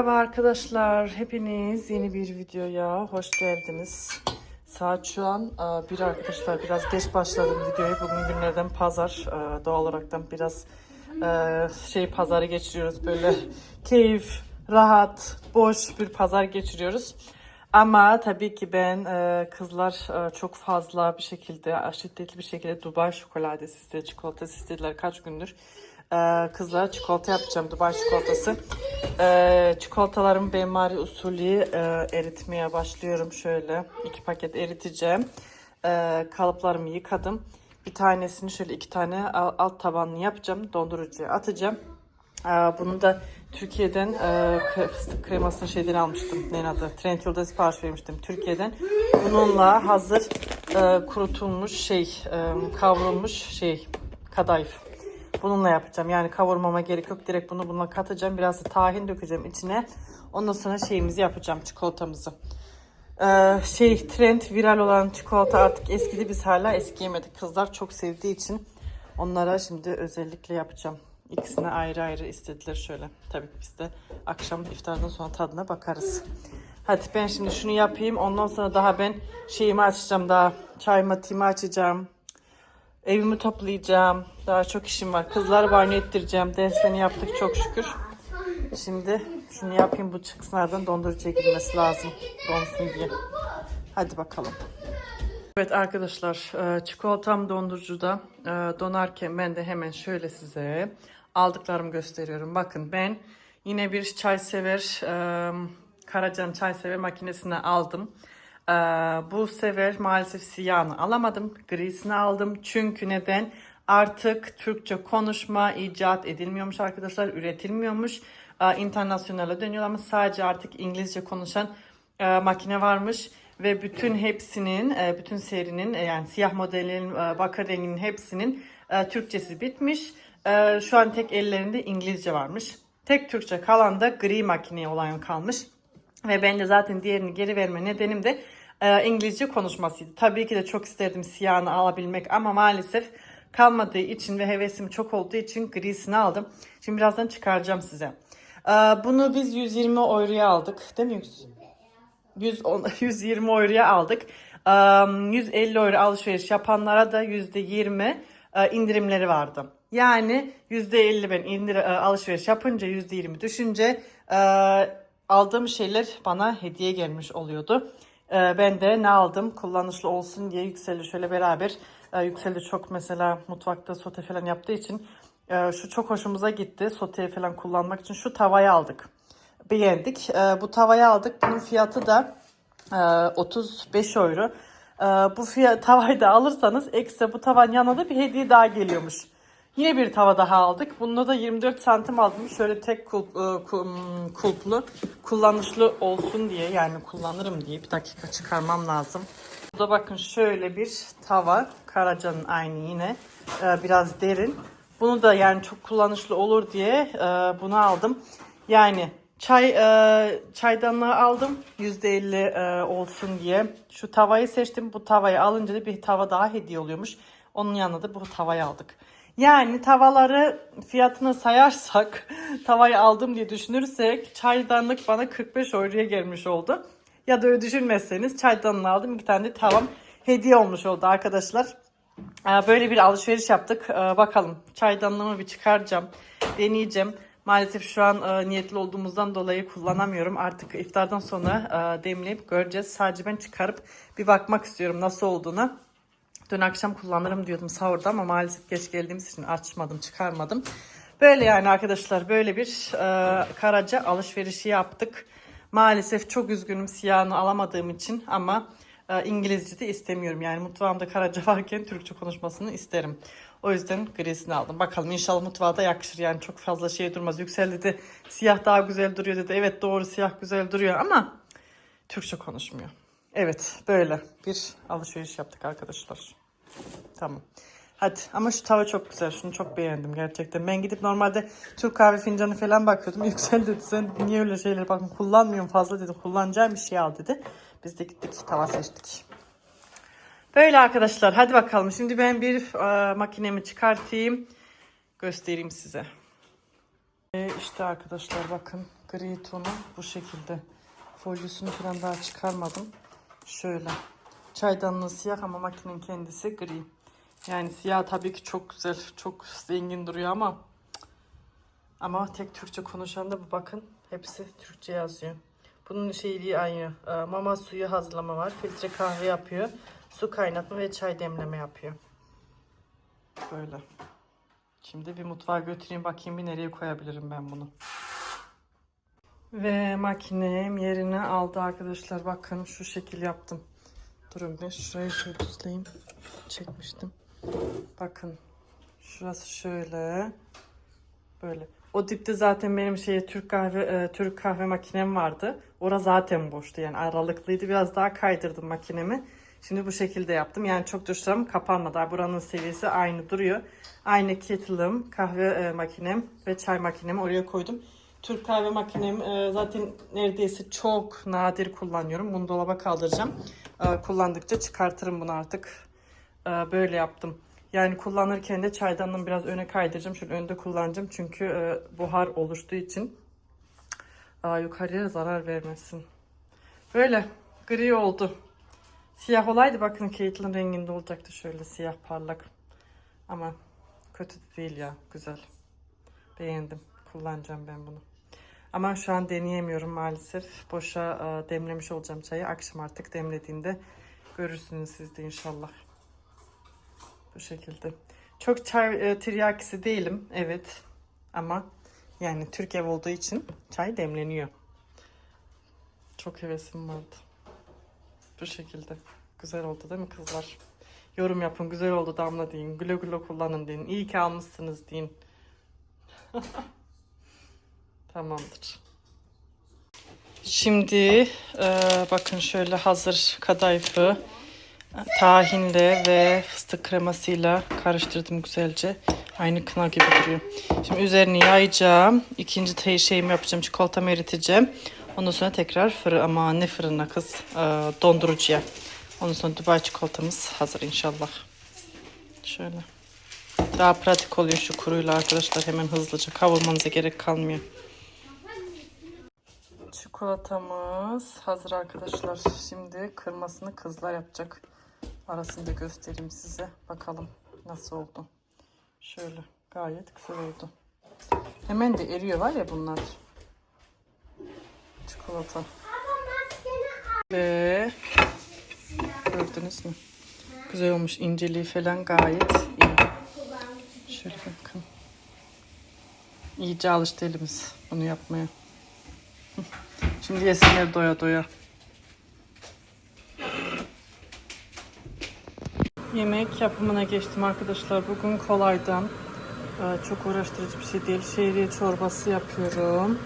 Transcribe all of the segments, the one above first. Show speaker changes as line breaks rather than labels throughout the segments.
Merhaba arkadaşlar. Hepiniz yeni bir videoya hoş geldiniz. Saat şu an e, bir arkadaşlar biraz geç başladım videoyu. Bugün günlerden pazar. E, Doğal olaraktan biraz e, şey pazarı geçiriyoruz. Böyle keyif, rahat, boş bir pazar geçiriyoruz. Ama tabii ki ben e, kızlar e, çok fazla bir şekilde, şiddetli bir şekilde Dubai şokoladesi istedi, çikolatası istediler kaç gündür. E, kızlara çikolata yapacağım, Dubai çikolatası. E, çikolatalarımı benmari usulü e, eritmeye başlıyorum şöyle. iki paket eriteceğim. E, kalıplarımı yıkadım. Bir tanesini şöyle iki tane al- alt tabanlı yapacağım. Dondurucuya atacağım. Aa, Bunu da Türkiye'den e, fıstık kremasını şeyden almıştım. Ne adı? Trendyol'da sipariş vermiştim Türkiye'den. Bununla hazır e, kurutulmuş şey, e, kavrulmuş şey, kadayıf. Bununla yapacağım. Yani kavurmama gerek yok. Direkt bunu bununla katacağım. Biraz da tahin dökeceğim içine. Ondan sonra şeyimizi yapacağım, çikolatamızı. Ee, şey trend viral olan çikolata artık eskidi biz hala eskiyemedik. Kızlar çok sevdiği için onlara şimdi özellikle yapacağım. İkisine ayrı ayrı istediler şöyle. Tabii ki biz de akşam iftardan sonra tadına bakarız. Hadi ben şimdi şunu yapayım. Ondan sonra daha ben şeyimi açacağım daha. Çay matimi açacağım. Evimi toplayacağım. Daha çok işim var. Kızları banyo ettireceğim. Derslerini yaptık çok şükür. Şimdi şunu yapayım bu çıksın aradan dondurucuya girmesi lazım. Donsun diye. Hadi bakalım. Evet arkadaşlar e, çikolatam dondurucuda E, donarken ben de hemen şöyle size aldıklarımı gösteriyorum. Bakın ben yine bir çay sever e, Karacan çay sever makinesine aldım. E, Bu sefer maalesef siyahını alamadım. Grisini aldım. Çünkü neden? Artık Türkçe konuşma icat edilmiyormuş arkadaşlar. Üretilmiyormuş. E, internasyonale dönüyor ama sadece artık İngilizce konuşan e, makine varmış ve bütün hepsinin, bütün serinin yani siyah modelin, bakır renginin hepsinin Türkçesi bitmiş. E, Şu an tek ellerinde İngilizce varmış. Tek Türkçe kalan da gri makineye olan kalmış. Ve ben de zaten diğerini geri verme nedenim de e, İngilizce konuşmasıydı. Tabii ki de çok isterdim siyahını alabilmek ama maalesef kalmadığı için ve hevesim çok olduğu için grisini aldım. Şimdi birazdan çıkaracağım size. E, Bunu biz 120 euroya aldık değil mi Yüksel? 110, 120 euroya aldık. Eee, 150 euro alışveriş yapanlara da %20 e, indirimleri vardı. Yani %50 ben indir e, alışveriş yapınca %20 düşünce e, aldığım şeyler bana hediye gelmiş oluyordu. E, Ben de ne aldım kullanışlı olsun diye Yüksel'i şöyle beraber e, Yüksel de çok mesela mutfakta sote falan yaptığı için e, şu çok hoşumuza gitti. Soteye falan kullanmak için şu tavayı aldık beğendik. Bu tavayı aldık. Bunun fiyatı da e, 35 euro. Ee, bu fiyat, tavayı da alırsanız ekstra bu tavan yanına da bir hediye daha geliyormuş. Yine bir tava daha aldık. Bunda da 24 santim aldım. Şöyle tek kulp, e, kulplu, kullanışlı olsun diye yani kullanırım diye bir dakika çıkarmam lazım. Burada bakın şöyle bir tava. Karacanın aynı yine. Ee, biraz derin. Bunu da yani çok kullanışlı olur diye e, bunu aldım. Yani çay e, çaydanlığı aldım. %50 e, olsun diye. Şu tavayı seçtim. Bu tavayı alınca da bir tava daha hediye oluyormuş. Onun yanına da bu tavayı aldık. Yani tavaları fiyatına sayarsak tavayı aldım diye düşünürsek çaydanlık bana 45 euroya gelmiş oldu. Ya da öyle düşünmezseniz çaydanlığı aldım. iki tane de tavam hediye olmuş oldu arkadaşlar. Ee, Böyle bir alışveriş yaptık. Ee, Bakalım çaydanlığımı bir çıkaracağım. Deneyeceğim. Maalesef şu an e, niyetli olduğumuzdan dolayı kullanamıyorum. Artık iftardan sonra e, demleyip göreceğiz. Sadece ben çıkarıp bir bakmak istiyorum nasıl olduğuna. Dün akşam kullanırım diyordum sahurda ama maalesef geç geldiğimiz için açmadım, çıkarmadım. Böyle yani arkadaşlar böyle bir e, karaca alışverişi yaptık. Maalesef çok üzgünüm siyahını alamadığım için ama e, İngilizce de istemiyorum. Yani mutfağımda karaca varken Türkçe konuşmasını isterim. O yüzden grisini aldım. Bakalım inşallah mutfağa da yakışır. Yani çok fazla şey durmaz. Yüksel dedi siyah daha güzel duruyor dedi. Evet doğru siyah güzel duruyor ama Türkçe konuşmuyor. Evet böyle bir alışveriş yaptık arkadaşlar. Tamam. Hadi ama şu tava çok güzel. Şunu çok beğendim gerçekten. Ben gidip normalde Türk kahve fincanı falan bakıyordum. Yüksel dedi sen niye öyle şeyler bakın kullanmıyorum fazla dedi. Kullanacağım bir şey al dedi. Biz de gittik tava seçtik. Böyle arkadaşlar hadi bakalım. Şimdi ben bir e, makinemi çıkartayım. Göstereyim size. E, işte arkadaşlar bakın Gri tonu bu şekilde. Folyosunu falan daha çıkarmadım. Şöyle. Çaydanlığı siyah ama makinenin kendisi gri. Yani siyah tabii ki çok güzel, çok zengin duruyor ama ama tek Türkçe konuşan da bu bakın hepsi Türkçe yazıyor. Bunun şeyliği aynı. Ee, Mama suyu hazırlama var. Filtre kahve yapıyor. Su kaynatma ve çay demleme yapıyor. Böyle. Şimdi bir mutfağa götüreyim bakayım bir nereye koyabilirim ben bunu. Ve makinem yerine aldı arkadaşlar. Bakın şu şekil yaptım. Durun bir şurayı şöyle düzleyeyim. Çekmiştim. Bakın. Şurası şöyle. Böyle. O dipte zaten benim şey Türk kahve e, Türk kahve makinem vardı. Ora zaten boştu yani aralıklıydı. Biraz daha kaydırdım makinemi. Şimdi bu şekilde yaptım. Yani çok düştüm kapanmadı. Buranın seviyesi aynı duruyor. Aynı kettle'ım, kahve e, makinem ve çay makinemi oraya koydum. Türk kahve makinem e, zaten neredeyse çok nadir kullanıyorum. Bunu dolaba kaldıracağım. E, kullandıkça çıkartırım bunu artık. E, böyle yaptım. Yani kullanırken de çaydanlığımı biraz öne kaydıracağım. Şöyle önde kullanacağım. Çünkü e, buhar oluştuğu için e, yukarıya zarar vermesin. Böyle gri oldu. Siyah olaydı bakın Caitlyn renginde olacaktı şöyle siyah parlak. Ama kötü de değil ya güzel. Beğendim. Kullanacağım ben bunu. Ama şu an deneyemiyorum maalesef. Boşa e, demlemiş olacağım çayı. Akşam artık demlediğinde görürsünüz siz de inşallah. Bu şekilde. Çok çay e, tiryakisi değilim. Evet. Ama yani Türk ev olduğu için çay demleniyor. Çok hevesim vardı. Bu şekilde. Güzel oldu değil mi kızlar? Yorum yapın. Güzel oldu Damla deyin. Güle güle kullanın deyin. İyi ki almışsınız deyin. Tamamdır. Şimdi e, bakın şöyle hazır kadayıfı tahinle ve fıstık kremasıyla karıştırdım güzelce. Aynı kına gibi duruyor. Şimdi üzerini yayacağım. İkinci şeyimi yapacağım. Çikolatamı eriteceğim. Ondan sonra tekrar fırın ama ne fırına kız e, dondurucuya. Ondan sonra Dubai çikolatamız hazır inşallah. Şöyle. Daha pratik oluyor şu kuruyla arkadaşlar. Hemen hızlıca kavurmanıza gerek kalmıyor. Çikolatamız hazır arkadaşlar. Şimdi kırmasını kızlar yapacak. Arasını da göstereyim size. Bakalım nasıl oldu. Şöyle gayet güzel oldu. Hemen de eriyor var ya bunlar. Çikolata. Ve gördünüz mü? Güzel olmuş. inceliği falan gayet iyi. Şöyle bakın. İyice alıştı elimiz bunu yapmaya. Şimdi yesinler doya doya. Yemek yapımına geçtim arkadaşlar. Bugün kolaydan. Ee, Çok uğraştırıcı bir şey değil. Şehriye çorbası yapıyorum.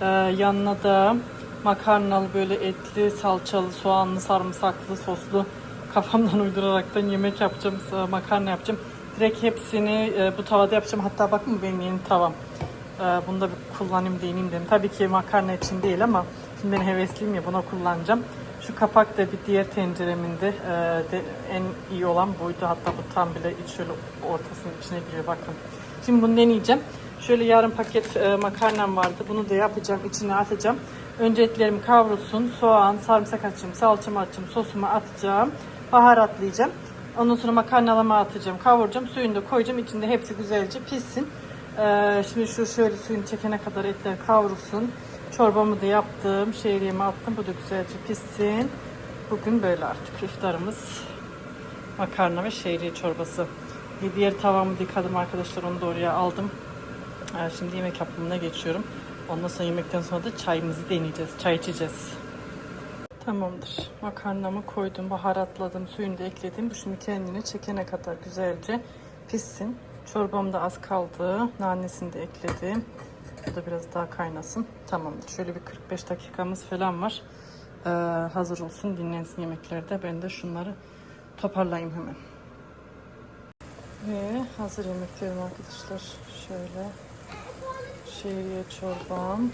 Ee, Yanına da makarnalı böyle etli, salçalı, soğanlı, sarımsaklı, soslu kafamdan uyduraraktan yemek yapacağım. Makarna yapacağım. Direkt hepsini e, bu tavada yapacağım. Hatta bakın benim yeni tavam. Ee, Bunu da bir kullanayım deneyeyim dedim. Tabii ki makarna için değil ama şimdi ben hevesliyim ya buna kullanacağım. Şu kapak da bir diğer tenceremin e, de en iyi olan buydu. Hatta bu tam bile iç şöyle ortasının içine giriyor bakın. Şimdi bunu deneyeceğim. Şöyle yarım paket e, makarnam vardı. Bunu da yapacağım. içine atacağım. Önce etlerim kavrulsun. Soğan, sarımsak atacağım, salçamı atacağım, sosumu atacağım. Baharatlayacağım. Ondan sonra makarnalama atacağım, kavuracağım. Suyunu da koyacağım. İçinde hepsi güzelce pişsin. Ee, şimdi şu şöyle suyunu çekene kadar etler kavrulsun. Çorbamı da yaptım. Şehriyemi attım. Bu da güzelce pişsin. Bugün böyle artık iftarımız. Makarna ve şehriye çorbası. Bir diğer tavamı yıkadım arkadaşlar. Onu da oraya aldım. Ee, şimdi yemek yapımına geçiyorum. Ondan sonra yemekten sonra da çayımızı deneyeceğiz. Çay içeceğiz. Tamamdır. Makarnamı koydum, baharatladım, suyunu da ekledim. Bu şimdi kendini çekene kadar güzelce pişsin. Çorbam da az kaldı. Nanesini de ekledim. Bu da biraz daha kaynasın. Tamamdır. Şöyle bir 45 dakikamız falan var. Ee, hazır olsun, dinlensin yemeklerde. Ben de şunları toparlayayım hemen. Ve hazır yemeklerim arkadaşlar. Şöyle şehriye çorbam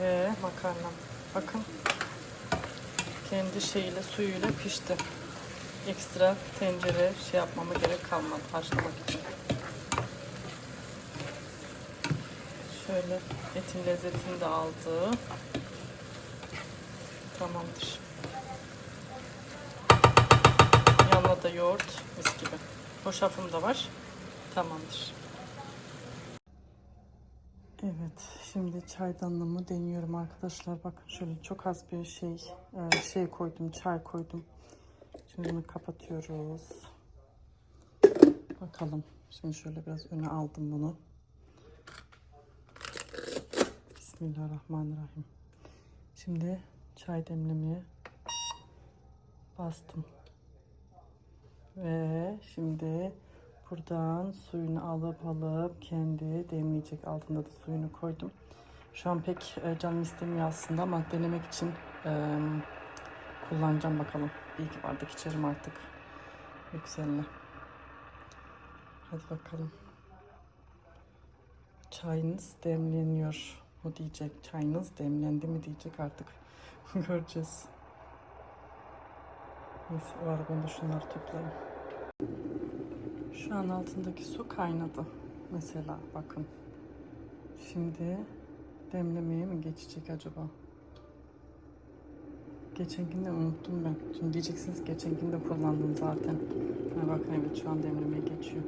ve makarnam. Bakın kendi şeyiyle suyuyla pişti. Ekstra tencere şey yapmama gerek kalmadı haşlamak için. Şöyle etin lezzetini de aldı. Tamamdır. Yanına da yoğurt mis gibi. Hoşafım da var. Tamamdır. Evet, şimdi çaydanlığımı deniyorum arkadaşlar. Bakın şöyle çok az bir şey e, şey koydum, çay koydum. Şimdi bunu kapatıyoruz. Bakalım. Şimdi şöyle biraz öne aldım bunu. Bismillahirrahmanirrahim. Şimdi çay demlemeye bastım. Ve şimdi buradan suyunu alıp alıp kendi demleyecek altında da suyunu koydum. Şu an pek e, canım istemiyor aslında ama denemek için e, kullanacağım bakalım. Bir iki bardak içerim artık. Yükselme. Hadi bakalım. Çayınız demleniyor mu diyecek. Çayınız demlendi mi diyecek artık. Göreceğiz. Neyse o arada ben de şunları toplayayım. Şu an altındaki su kaynadı. Mesela bakın. Şimdi demlemeye mi geçecek acaba? Geçenkinde unuttum ben. Şimdi diyeceksiniz geçenkinde kullandım zaten. Ha, bakın evet şu an demlemeye geçiyor.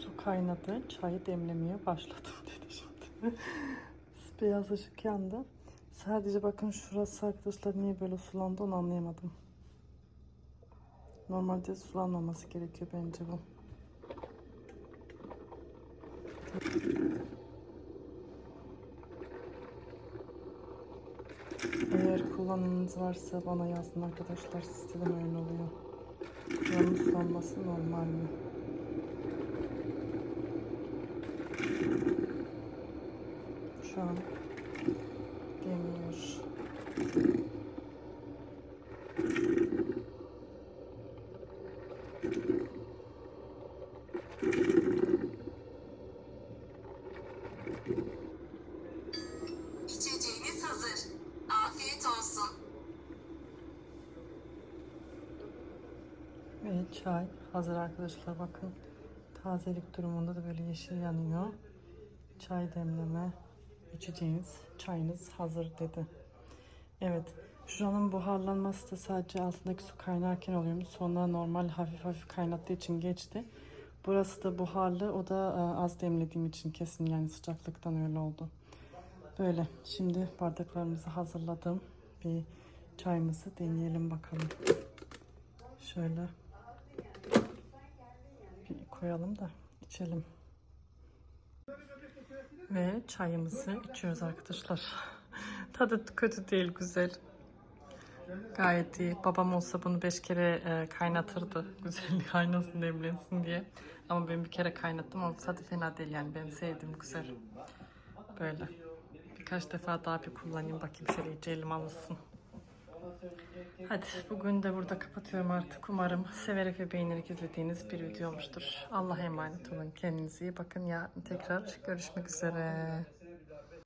Su kaynadı. Çayı demlemeye başladım dedi şimdi. Beyaz ışık yandı. Sadece bakın şurası arkadaşlar niye böyle sulandı onu anlayamadım. Normalde sulanmaması gerekiyor bence bu. Eğer kullanımınız varsa bana yazın arkadaşlar. Sizde de öyle oluyor? Yanlış sulanması normal mi? Şu an demiyor.
İçeceğiniz hazır. Afiyet olsun.
Ve çay hazır arkadaşlar bakın. Tazelik durumunda da böyle yeşil yanıyor. Çay demleme içeceğiniz çayınız hazır dedi. Evet. Şuranın buharlanması da sadece altındaki su kaynarken oluyormuş. Sonra normal hafif hafif kaynattığı için geçti. Burası da buharlı. O da e, az demlediğim için kesin yani sıcaklıktan öyle oldu. Böyle. Şimdi bardaklarımızı hazırladım. Bir çayımızı deneyelim bakalım. Şöyle bir koyalım da içelim. Ve çayımızı içiyoruz arkadaşlar. Tadı kötü değil, güzel. Gayet iyi. Babam olsa bunu beş kere e, kaynatırdı. Güzel kaynasın, demlensin diye. Ama ben bir kere kaynattım ama tadı fena değil yani. Ben sevdim, güzel. Böyle. Birkaç defa daha bir kullanayım bakayım iyice elim alışsın. Hadi bugün de burada kapatıyorum artık. Umarım severek ve beğenerek izlediğiniz bir video olmuştur. Allah'a emanet olun. Kendinize iyi bakın. Yarın tekrar görüşmek üzere.